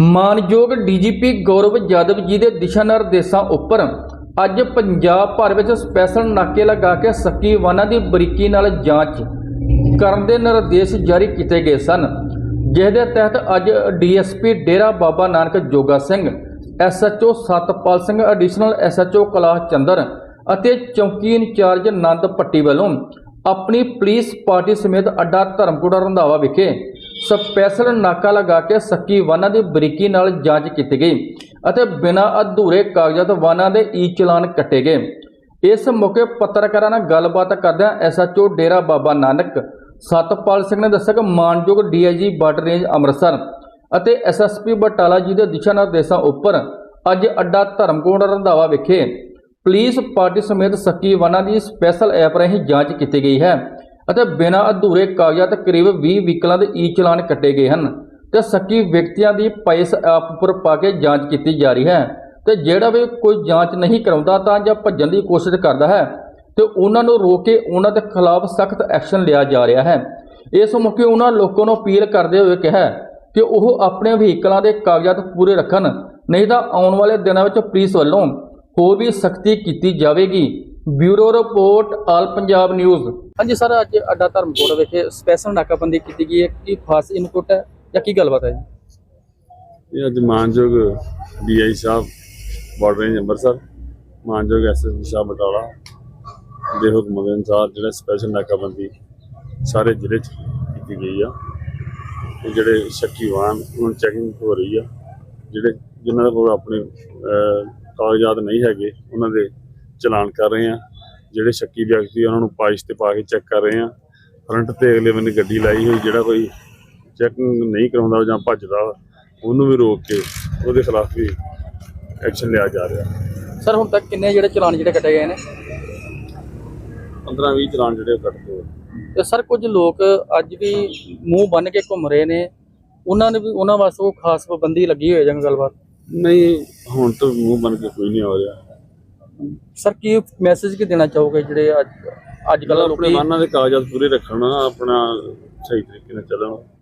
ਮਾਨਯੋਗ ਡੀਜੀਪੀ ਗੌਰਵ ਯਾਦਵ ਜੀ ਦੇ ਦਿਸ਼ਾ ਨਿਰਦੇਸ਼ਾਂ ਉੱਪਰ ਅੱਜ ਪੰਜਾਬ ਭਰ ਵਿੱਚ ਸਪੈਸ਼ਲ ਨਾਕੇ ਲਗਾ ਕੇ ਸੱਕੀ ਵਾਹਨਾਂ ਦੀ ਬਰੀਕੀ ਨਾਲ ਜਾਂਚ ਕਰਨ ਦੇ ਨਿਰਦੇਸ਼ ਜਾਰੀ ਕੀਤੇ ਗਏ ਸਨ। ਜਿਸ ਦੇ ਤਹਿਤ ਅੱਜ DSP Dera Baba Nanak Joga Singh, SHO Satpal Singh, additional SHO class Chander ਅਤੇ ਚੌਕੀ ਇੰਚਾਰਜ ਨੰਦ ਪੱਟੀ ਵੱਲੋਂ ਆਪਣੀ ਪੁਲਿਸ ਪਾਰਟੀ ਸਮੇਤ ਅੱਡਾ ਧਰਮਕੋਟ ਰੰਧਾਵਾ ਵਿਖੇ ਸਪੈਸ਼ਲ ਨਾਕਾ ਲਗਾ ਕੇ ਸੱਕੀ ਵਾਹਨਾਂ ਦੀ ਬਰੀਕੀ ਨਾਲ ਜਾਂਚ ਕੀਤੀ ਗਈ ਅਤੇ ਬਿਨਾਂ ਅਧੂਰੇ ਕਾਗਜ਼ਾਤ ਵਾਹਨਾਂ ਦੇ ਈ ਚਲਾਨ ਕੱਟੇ ਗਏ। ਇਸ ਮੌਕੇ ਪੱਤਰਕਾਰਾਂ ਨਾਲ ਗੱਲਬਾਤ ਕਰਦਿਆਂ ਐਸਐਚਓ ਡੇਰਾ ਬਾਬਾ ਨਾਨਕ, ਸਤਪਾਲ ਸਿੰਘ ਨੇ ਦੱਸਿਆ ਕਿ ਮਾਨਯੋਗ ਡੀਆਈਜੀ ਬਾਰਡਰ ਰੇਂਜ ਅੰਮ੍ਰਿਤਸਰ ਅਤੇ ਐਸਐਸਪੀ ਬਟਾਲਾ ਜੀ ਦੇ ਦਿਸ਼ਾ ਨਿਰਦੇਸ਼ਾਂ ਉੱਪਰ ਅੱਜ ਅੱਡਾ ਧਰਮਕੋਟ ਰੰਧਾਵਾ ਵਿਖੇ ਪੁਲਿਸ ਪਾਰਟੀ ਸਮੇਤ ਸੱਕੀ ਵਾਹਨਾਂ ਦੀ ਸਪੈਸ਼ਲ ਐਪ ਰਾਹੀਂ ਜਾਂਚ ਕੀਤੀ ਗਈ ਹੈ। ਅਤੇ ਬਿਨਾਂ ਅਧੂਰੇ ਕਾਗਜ਼ਾਤ ਕਰੀਬ 20 ਵਹੀਕਲਾਂ ਦੇ ਈ ਚਲਾਨ ਕੱਟੇ ਗਏ ਹਨ ਤੇ ਸੱਕੀ ਵਿਅਕਤੀਆਂ ਦੀ ਪੈਸ ਐਪ ਉੱਪਰ ਪਾ ਕੇ ਜਾਂਚ ਕੀਤੀ ਜਾ ਰਹੀ ਹੈ। ਤੇ ਜਿਹੜਾ ਵੀ ਕੋਈ ਜਾਂਚ ਨਹੀਂ ਕਰਾਉਂਦਾ ਤਾਂ ਜਾਂ ਭੱਜਣ ਦੀ ਕੋਸ਼ਿਸ਼ ਕਰਦਾ ਹੈ ਤੇ ਉਹਨਾਂ ਨੂੰ ਰੋਕ ਕੇ ਉਹਨਾਂ ਦੇ ਖਿਲਾਫ ਸਖਤ ਐਕਸ਼ਨ ਲਿਆ ਜਾ ਰਿਹਾ ਹੈ। ਇਸ ਮੌਕੇ ਉਹਨਾਂ ਲੋਕਾਂ ਨੂੰ ਅਪੀਲ ਕਰਦੇ ਹੋਏ ਕਿਹਾ ਕਿ ਉਹ ਆਪਣੇ ਵਹੀਕਲਾਂ ਦੇ ਕਾਗਜ਼ਾਤ ਪੂਰੇ ਰੱਖਣ, ਨਹੀਂ ਤਾਂ ਆਉਣ ਵਾਲੇ ਦਿਨਾਂ ਵਿੱਚ ਪੁਲਿਸ ਵੱਲੋਂ ਹੋਰ ਵੀ ਸਖਤੀ ਕੀਤੀ ਜਾਵੇਗੀ। Bureau report, all Punjab news. ਹਾਂਜੀ ਸਰ, ਅੱਜ ਅੱਡਾ ਧਰਮਕੋਟ ਵਿਖੇ ਸਪੈਸ਼ਲ ਨਾਕਾਬੰਦੀ ਕੀਤੀ ਗਈ ਹੈ। ਕੀ ਖਾਸ ਇਨਪੁਟ ਹੈ ਜਾਂ ਕੀ ਗੱਲਬਾਤ ਹੈ ਜੀ? ਇਹ ਅੱਜ ਮਾਨਯੋਗ ਡੀਆਈ ਸਾਹਿਬ ਬਾਰਡਰ ਰੇਂਜ ਅੰਮ੍ਰਿਤਸਰ, ਮਾਨਯੋਗ ਐਸਐਸਪੀ ਸਾਹਿਬ ਬਟਾਲਾ, ਦੇ ਹੁਕਮ ਦੇ ਅਨੁਸਾਰ ਜਿਹੜਾ ਸਪੈਸ਼ਲ ਨਾਕਾਬੰਦੀ ਸਾਰੇ ਜ਼ਿਲ੍ਹੇ 'ਚ ਕੀਤੀ ਗਈ ਆ। ਤੇ ਜਿਹੜੇ ਸ਼ੱਕੀ ਵਾਹਨ ਉਹਨਾਂ ਚੈਕਿੰਗ ਹੋ ਰਹੀ ਆ। ਜਿਹੜੇ, ਜਿਨ੍ਹਾਂ ਦੇ ਕੋਲ ਆਪਣੇ ਕਾਗਜ਼ਾਤ ਨਹੀਂ ਹੈਗੇ, ਉਹਨਾਂ ਦੇ ਚਲਾਨ ਕਰ ਰਹੇ ਆ ਜਿਹੜੇ ਸ਼ੱਕੀ ਵਿਅਕਤੀ ਉਹਨਾਂ ਨੂੰ ਪਾਇਸ਼ ਤੇ ਪਾ ਕੇ ਚੈੱਕ ਕਰ ਰਹੇ ਆ ਫਰੰਟ ਤੇ ਅਗਲੇ ਬੰਨੇ ਗੱਡੀ ਲਾਈ ਹੋਈ ਜਿਹੜਾ ਕੋਈ ਚੈਕਿੰਗ ਨਹੀਂ ਕਰਾਉਂਦਾ ਜਾਂ ਭੱਜਦਾ ਉਹਨੂੰ ਵੀ ਰੋਕ ਕੇ ਉਹਦੇ ਖਿਲਾਫ ਵੀ ਐਕਸ਼ਨ ਲਿਆ ਜਾ ਰਿਹਾ। ਸਰ ਹੁਣ ਤੱਕ ਕਿੰਨੇ ਜਿਹੜੇ ਚਲਾਨ ਜਿਹੜੇ ਕੱਟੇ ਗਏ ਨੇ? 15 20 ਚਲਾਨ ਜਿਹੜੇ ਕੱਟਦੇ ਤੇ ਸਰ ਕੁਝ ਲੋਕ ਅੱਜ ਵੀ ਮੂੰਹ ਬੰਨ ਕੇ ਘੁੰਮ ਰਹੇ ਨੇ। ਉਹਨਾਂ ਨੇ ਵੀ ਉਹਨਾਂ ਵਾਸਤੇ ਕੋਈ ਖਾਸ ਪਾਬੰਦੀ ਲੱਗੀ ਹੋਈ ਹੈ ਜਾਂ ਗੱਲਬਾਤ? ਨਹੀਂ ਹੁਣ ਤਾਂ ਮੂੰਹ ਬਣ ਕੇ ਕੋਈ ਨਹੀਂ ਆ ਰਿਹਾ। ਸਰ ਕੀ ਮੈਸੇਜ ਕੀ ਦੇਣਾ ਚਾਹੋਗੇ ਜਿਹੜੇ ਅੱਜ ਅੱਜ ਕੱਲ੍ਹ ਆਪਣੇ ਲੋਕੀ ਵਾਹਨਾਂ ਦੇ ਕਾਗਜ਼ਾਤ ਪੂਰੇ ਰੱਖਣ ਆਪਣਾ ਸਹੀ ਤਰੀਕੇ ਨਾਲ ਚੱਲਣ।